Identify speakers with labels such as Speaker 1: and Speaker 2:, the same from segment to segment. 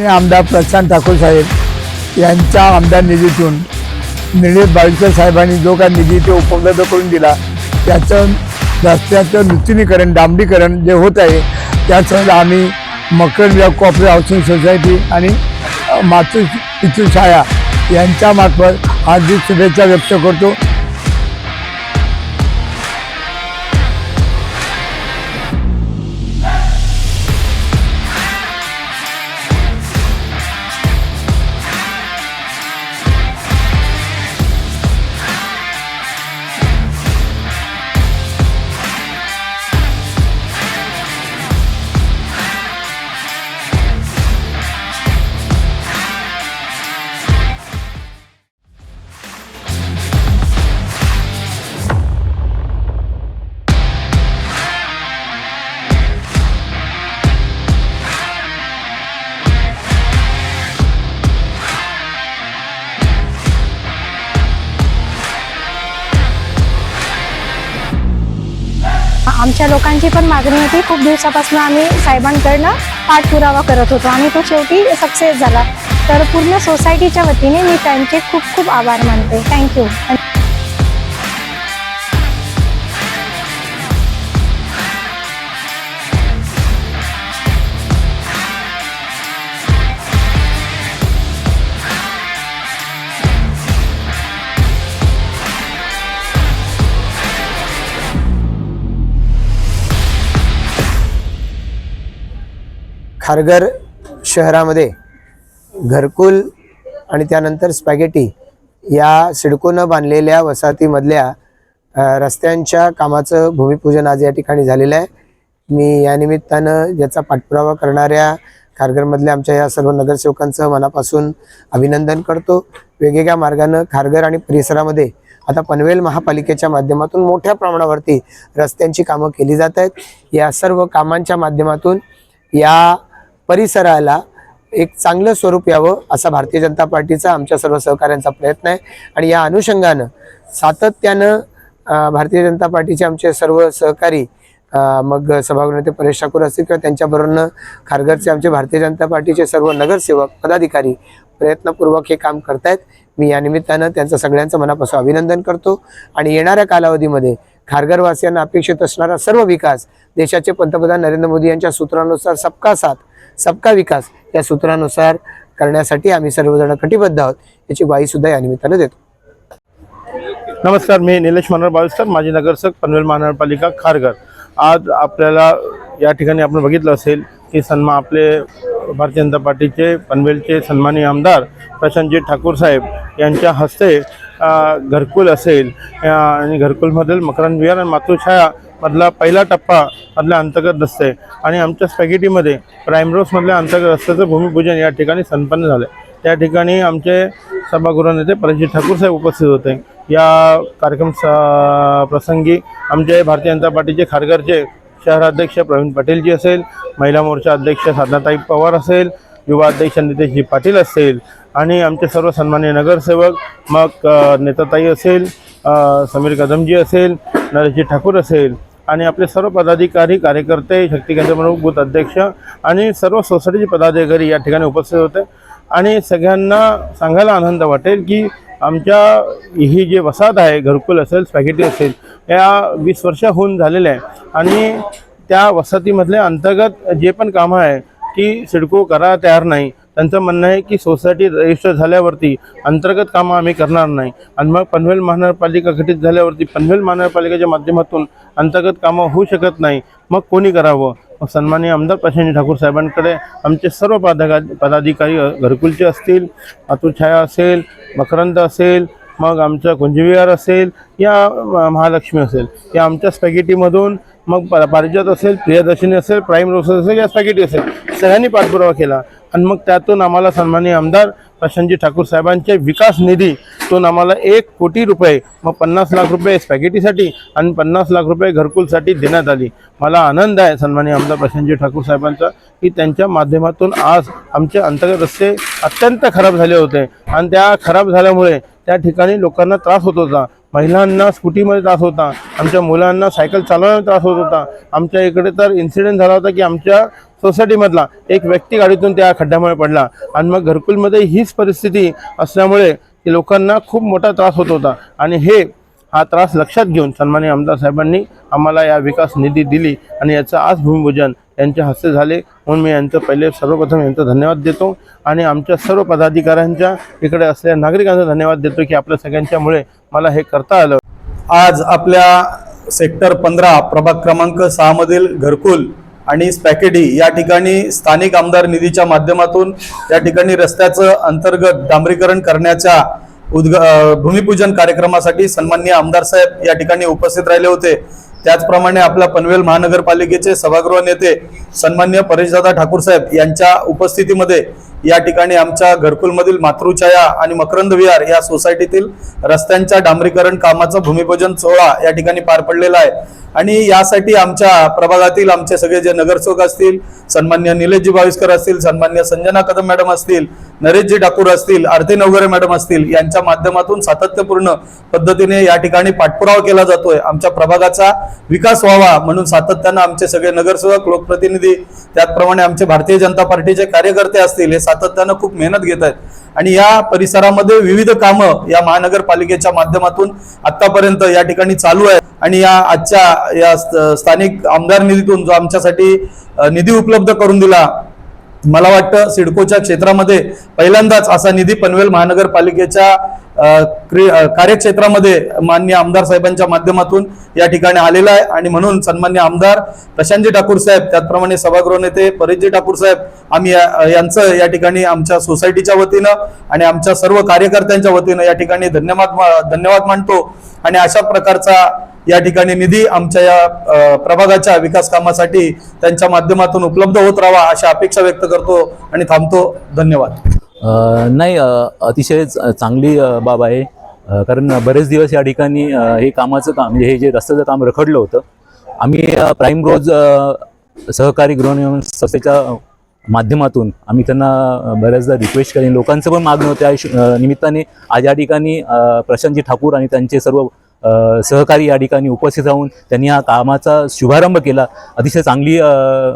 Speaker 1: माननीय आमदार प्रशांत ठाकूर साहेब यांच्या आमदार निधीतून निलेश बाळकर साहेबांनी जो काही निधी ते उपलब्ध करून दिला त्याचं रस्त्याचं नूतनीकरण डांबरीकरण जे होत आहे त्यासह आम्ही मकर कोऑपरेटिव्ह हाऊसिंग सोसायटी आणि मातृ पितृ शाळा यांच्यामार्फत हार्दिक शुभेच्छा व्यक्त करतो.
Speaker 2: आमच्या लोकांची पण मागणी होती. खूप दिवसापासून आम्ही साहेबांकडनं पाठपुरावा करत होतो. आणि तो शेवटी सक्सेस झाला. तर पूर्ण सोसायटीच्या वतीने मी त्यांचे खूप खूप आभार मानते. थँक्यू.
Speaker 3: खारघर शहरामध्ये घरकुल आणि त्यानंतर स्पॅगेटी या सिडकोनं बांधलेल्या वसाहतीमधल्या रस्त्यांच्या कामाचं भूमिपूजन आज या ठिकाणी झालेलं आहे. मी या निमित्तानं याचा पाठपुरावा करणाऱ्या खारघरमधल्या आमच्या या सर्व नगरसेवकांचं मनापासून अभिनंदन करतो. वेगवेगळ्या मार्गानं खारघर आणि परिसरामध्ये आता पनवेल महापालिकेच्या माध्यमातून मोठ्या प्रमाणावरती रस्त्यांची कामं केली जात आहेत. या सर्व कामांच्या माध्यमातून या परिसराला एक चांगलं स्वरूप यावं असा भारतीय जनता पार्टीचा आमच्या सर्व सहकाऱ्यांचा प्रयत्न आहे. आणि या अनुषंगानं सातत्यानं भारतीय जनता पार्टीचे आमचे सर्व सहकारी मग सभागृह नेते परेश ठाकूर असतील किंवा त्यांच्याबरोबरनं खारघरचे आमचे भारतीय जनता पार्टीचे सर्व नगरसेवक पदाधिकारी प्रयत्नपूर्वक हे काम करतायत. मी या निमित्तानं त्यांचं सगळ्यांचं मनापासून अभिनंदन करतो. आणि येणाऱ्या कालावधीमध्ये खारघरवासियांना अपेक्षित असणारा सर्व विकास देशाचे पंतप्रधान नरेंद्र मोदी यांच्या सूत्रानुसार सबका साथ सबका विकास या सूत्रानुसार करण्यासाठी आम्ही सर्वजण कटिबद्ध आहोत याची ग्वाही सुद्धा या निमित्तानं देतो.
Speaker 4: नमस्कार मी निलेश मनोहर बाविस्कर माजी नगरसेवक पनवेल महानगरपालिका खारघर. आज आपल्याला या ठिकाणी आपण बघितलं असेल की सन्मा आपले भारतीय जनता पार्टीचे पनवेलचे सन्मानी आमदार प्रशांतजी ठाकूर साहेब यांच्या हस्ते घरकुल असेल आणि घरकुलमधील मकरान विहार आणि मातृछाया मधला पहिला टप्पा मधल्या अंतर्गत रस्ते आणि आमच्या स्पॅगेटीमध्ये प्राईम रोड्समधल्या अंतर्गत रस्त्याचं भूमिपूजन या ठिकाणी संपन्न झालं त्या ठिकाणी आमचे सभागृह नेते परेशजी ठाकूर साहेब उपस्थित होते. या कार्यक्रम प्रसंगी आमचे भारतीय जनता पार्टीचे खारघरचे शहराध्यक्ष प्रवीण पाटीलजी असेल महिला मोर्चा अध्यक्ष साधनाताई पवार असेल युवा अध्यक्ष नितेशजी पाटील असतील आणि आमचे सर्व सन्मान्य नगरसेवक मग नेताताई असेल समीर कदमजी असेल नरेशजी ठाकूर असेल आणि आपले सर्व पदाधिकारी कार्यकर्ते शक्ती केंद्र प्रमुख बूथ अध्यक्ष आणि सर्व सोसायटीचे पदाधिकारी या ठिकाणी उपस्थित होते. आणि सगळ्यांना सांगायला आनंद वाटेल की आमच्या ही जे वसाहत आहे घरकुल असेल स्पॅगेटी असेल या वीस वर्ष होऊन झालेल्या आहे. आणि त्या वसाहतीमधले अंतर्गत जे पण कामं आहे की सिडको करा तयार नाही त्यांचं म्हणणं आहे की सोसायटी रजिस्टर झाल्यावरती अंतर्गत कामं आम्ही करणार नाही. आणि मग पनवेल महानगरपालिका घटित झाल्यावरती पनवेल महानगरपालिकेच्या माध्यमातून अंतर्गत कामं होऊ शकत नाही. मग कोणी करावं? मग सन्माननीय आमदार प्रशांत ठाकूर साहेबांकडे आमचे सर्व पदाधिका पदाधिकारी घरकुलचे असतील मातृछाया असेल मकरंद असेल मग आमचं कुंजविहार असेल या महालक्ष्मी असेल. या आमच्या स्पॅगेटीमधून मग पारिजात असेल प्रियदर्शनी असेल प्राईम रोसेस असेल या स्पॅगेटी असेल. सगळ्यांनी पाठपुरावा केला. आणि मग त्यातून आम्हाला सन्माननीय आमदार प्रशांतजी ठाकूर साहेबांचे विकास निधीतून आम्हाला एक कोटी रुपये मग पन्नास लाख रुपये स्पॅगेटीसाठी आणि पन्नास लाख रुपये घरकुलसाठी देण्यात आली. मला आनंद आहे सन्माननीय आमदार प्रशांतजी ठाकूर साहेबांचा की त्यांच्या माध्यमातून आज आमचे अंतर्गत रस्ते अत्यंत खराब झाले होते. आणि त्या खराब झाल्यामुळे त्या ठिकाणी लोकांना त्रास होत होता. महिलांना स्कूटीमध्ये त्रास होता. आमच्या मुलांना सायकल चालवण्यात त्रास होत होता. आमच्या इकडे तर इन्सिडेंट झाला होता की आमच्या सोसायटीमधला एक व्यक्ती गाडीतून त्या खड्ड्यामुळे पडला. आणि मग घरकुलमध्ये हीच परिस्थिती असल्यामुळे की लोकांना खूप मोठा त्रास होत होता. आणि हे हा त्रास लक्षात घेऊन सन्मान्य आमदार साहेबांनी आम्हाला या विकास निधी दिली आणि याचं आज भूमिपूजन यांच्या हस्ते झाले. म्हणून मी यांचं पहिले सर्वप्रथम यांचा धन्यवाद देतो. आणि आमच्या सर्व पदाधिकाऱ्यांच्या इकडे असलेल्या नागरिकांचा धन्यवाद देतो की आपल्या सगळ्यांच्यामुळे मला हे करता आलं.
Speaker 5: आज आपल्या सेक्टर पंधरा प्रभाग क्रमांक सहा मधील घरकुल आणि स्पॅकेडी या ठिकाणी स्थानिक आमदार निधीच्या माध्यमातून या ठिकाणी रस्त्याचं अंतर्गत डांबरीकरण करण्याच्या उद्ग भूमिपूजन कार्यक्रमासाठी सन्माननीय आमदार साहेब या ठिकाणी उपस्थित राहिले होते. त्याचप्रमाणे आपल्या पनवेल महानगरपालिकेचे सभागृह नेते सन्मान्य परेशदादा ठाकूर साहेब यांच्या उपस्थितीमध्ये या ठिकाणी आमच्या घरकुलमधील मातृछाया आणि मकरंद विहार या सोसायटीतील रस्त्यांच्या डांबरीकरण कामाचं भूमिपूजन सोहळा या ठिकाणी पार पडलेला आहे. आणि यासाठी आमच्या प्रभागातील आमचे सगळे जे नगरसेवक असतील सन्मान्य निलेशजी भाविस्कर असतील सन्मान्य संजना कदम मॅडम असतील नरेशजी ठाकूर असतील आरती नवगरे मॅडम असतील यांच्या माध्यमातून सातत्यपूर्ण पद्धतीने या ठिकाणी पाठपुरावा केला जातोय. आमच्या प्रभागाचा विकास व्हावा म्हणून सातत्यानं आमचे सगळे नगरसेवक लोकप्रतिनिधी त्याचप्रमाणे आमचे भारतीय जनता पार्टीचे कार्यकर्ते असतील हे सातत्यानं खूप मेहनत घेत आहेत. आणि या परिसरामध्ये विविध कामं या महानगरपालिकेच्या माध्यमातून आतापर्यंत या ठिकाणी चालू आहे आणि या आजच्या या स्थानिक आमदार निधीतून जो आमच्यासाठी निधी उपलब्ध करून दिला मला वाटतं सिडकोच्या क्षेत्रामध्ये पहिल्यांदाच असा निधी पनवेल महानगरपालिकेच्या क्रि- कार्यक्षेत्रामध्ये मान्य आमदार साहेबांच्या माध्यमातून या ठिकाणी आलेला आहे. आणि म्हणून सन्मान्य आमदार प्रशांतजी ठाकूर साहेब त्याचप्रमाणे सभागृह नेते परेशजी ठाकूर साहेब आम्ही या- यांचं या ठिकाणी आमच्या सोसायटीच्या वतीनं आणि आमच्या सर्व कार्यकर्त्यांच्या वतीनं या ठिकाणी धन्यवाद मा- धन्यवाद मानतो. आणि अशा प्रकारचा या ठिकाणी निधी आमच्या या प्रभागाच्या विकास कामासाठी त्यांच्या माध्यमातून उपलब्ध होत राहावा अशा अपेक्षा व्यक्त करतो आणि थांबतो. धन्यवाद.
Speaker 6: नाही अतिशय चांगली बाब आहे. कारण बरेच दिवस या ठिकाणी हे कामाचं काम म्हणजे हे जे रस्त्याचं काम रखडलं होतं आम्ही प्राईम रोज सहकारी गृहनिर्माण संस्थेच्या माध्यमातून आम्ही त्यांना बऱ्याचदा रिक्वेस्ट केली. लोकांचं पण मागणं होतं. निमित्ताने आज या ठिकाणी प्रशांतजी ठाकूर आणि त्यांचे सर्व सहकारी या ठिकाणी उपस्थित राहून त्यांनी हा कामाचा शुभारंभ केला. अतिशय चांगली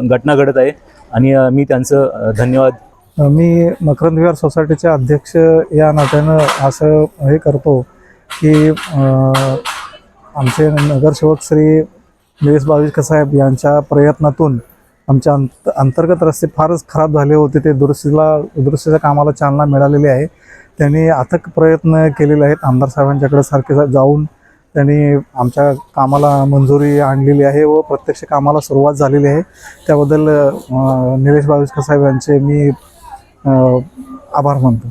Speaker 6: घटना घडत आहे आणि मी त्यांचं धन्यवाद.
Speaker 7: मी मकरंद विहार सोसायटीचे अध्यक्ष या नात्यानं असं हे करतो की आमचे नगरसेवक श्री निलेश बाविस्कर साहेब यांच्या प्रयत्नातून आमच्या अंत अंतर्गत रस्ते फारच खराब झाले होते. ते दुरुस्तीला दुरुस्तीच्या कामाला चालना मिळालेली आहे. त्यांनी अथक प्रयत्न केलेले आहेत. आमदार साहेबांच्याकडे सारखे सा- जाऊन त्यांनी आमच्या कामाला मंजुरी आणलेली आहे व प्रत्यक्ष कामाला सुरुवात झालेली आहे. त्याबद्दल निलेश बाविस्कर साहेब यांचे मी आभार मानतो.